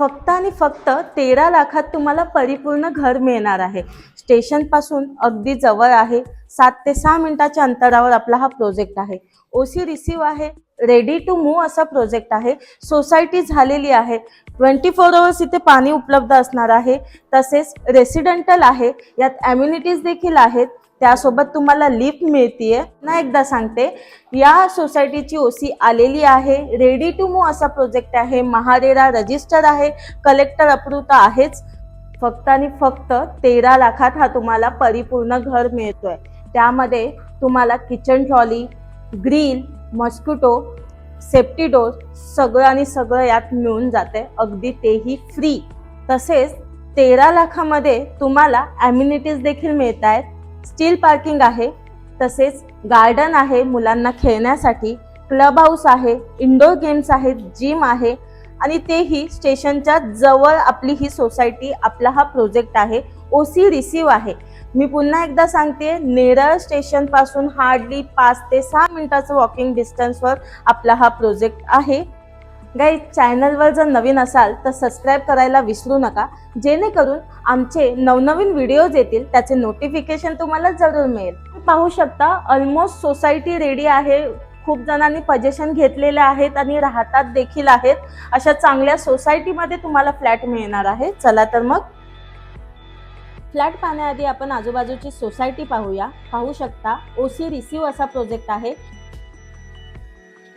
फक्त आणि फक्त तेरा लाखात तुम्हाला परिपूर्ण घर मिळणार आहे. स्टेशनपासून अगदी जवळ आहे. सात ते सहा मिनिटाच्या अंतरावर आपला हा प्रोजेक्ट आहे. ओसी रिसीव आहे. रेडी टू मूव्ह असा प्रोजेक्ट आहे. सोसायटी झालेली आहे. ट्वेंटी फोर अवर्स इथे पाणी उपलब्ध असणार आहे. तसेच रेसिडेंटल आहे. यात ॲम्युनिटीज देखील आहेत. त्यासोबत तुम्हाला लिफ्ट मिळतीये. ना एकदा सांगते. या सोसायटीची ओसी आलेली आहे. रेडी टू मू असा प्रोजेक्ट आहे. महारेरा रजिस्टर आहे. कलेक्टर अप्रूव्ह तर आहेच. फक्त आणि फक्त तेरा लाखात हा तुम्हाला परिपूर्ण घर मिळतोय. त्यामध्ये तुम्हाला kitchen trolley grill mosquito safety door सगळं आणि सगळं यात मिळून जाते अगदी तेही फ्री तसेच तेरा लाखामध्ये तुम्हाला ॲम्युनिटीज देखील मिळत आहेत स्टील पार्किंग आहे तसेच गार्डन आहे मुलांना खेळण्यासाठी क्लब हाऊस आहे इंडोर गेम्स आहेत जिम आहे आणि तेही स्टेशनच्या जवळ आपली ही सोसायटी आपला हा प्रोजेक्ट आहे ओ सी रिसीव आहे. मी पुन्हा एकदा सांगते नेरळ स्टेशनपासून हार्डली पाच ते सहा मिनिटाचं वॉकिंग डिस्टन्सवर आपला हा प्रोजेक्ट आहे. गाईज चॅनलवर जर नवीन असाल तर सबस्क्राईब करायला विसरू नका. जेणेकरून आमचे नवनवीन व्हिडिओज येतील त्याचे नोटिफिकेशन तुम्हाला जरूर मिळेल. पाहू शकता ऑलमोस्ट सोसायटी रेडी आहे. खूप जणांनी पजेशन घेतलेले आहेत आणि राहतात देखील आहेत. अशा चांगल्या सोसायटीमध्ये तुम्हाला फ्लॅट मिळणार आहे. चला तर मग. फ्लॅट पाहण्याआधी आपण आजूबाजूची सोसायटी पाहूया. पाहू शकता ओसी रिसीव असा प्रोजेक्ट आहे.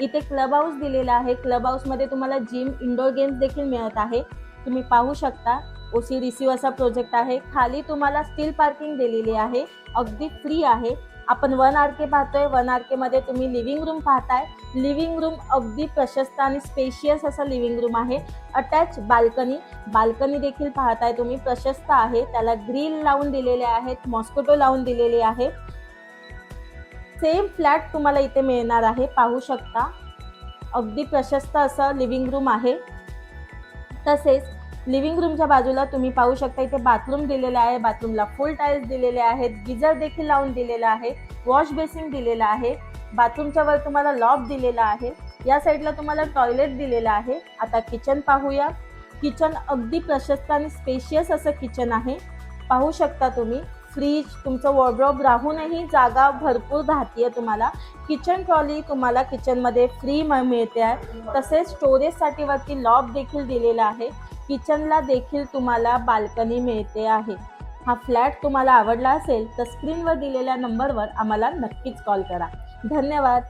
इथे क्लब हाऊस दिलेला आहे. क्लब हाऊसमध्ये तुम्हाला जिम इंडोर गेम्स देखील मिळत आहे. तुम्ही पाहू शकता. ओसी रिसीव असा प्रोजेक्ट आहे. खाली तुम्हाला स्टील पार्किंग दिलेली आहे. अगदी फ्री आहे. आपण वन आर के पाहतोय. वन आर के मध्ये तुम्ही लिव्हिंग रूम पाहताय. लिव्हिंग रूम अगदी प्रशस्त आणि स्पेशियस असा लिव्हिंग रूम आहे. अटॅच बाल्कनी बाल्कनी देखील पाहताय तुम्ही. प्रशस्त आहे. त्याला ग्रिल लावून दिलेले आहेत. मॉस्किटो लावून दिलेले आहे. सेम फ्लॅट तुम्हाला इथे मिळणार आहे पाहू शकता. अगदी प्रशस्त असं लिव्हिंग रूम आहे. तसेच लिव्हिंग रूमच्या बाजूला तुम्ही पाहू शकता इथे बाथरूम दिलेलं आहे बाथरूमला फुल टाईल्स दिलेले आहेत गिझर देखील लावून दिलेला आहे वॉश बेसिन दिलेला आहे बाथरूमच्या वर तुम्हाला लॉब दिलेला आहे या साईडला तुम्हाला टॉयलेट दिलेलं आहे. आता किचन पाहूया. किचन अगदी प्रशस्त आणि स्पेशियस असं किचन आहे. पाहू शकता तुम्ही. फ्रीज तुमचं वॉर्ड्रॉप राहूनही जागा भरपूर राहते तुम्हाला. किचन ट्रॉली तुम्हाला किचनमध्ये फ्री मिळते. आहे तसेच स्टोरेजसाठी वरती लॉब देखील दिलेला आहे. किचनला देखील तुम्हाला बाल्कनी मिळते आहे. हा फ्लॅट तुम्हाला आवडला असेल तर स्क्रीनवर दिलेल्या नंबरवर आम्हाला नक्कीच कॉल करा. धन्यवाद.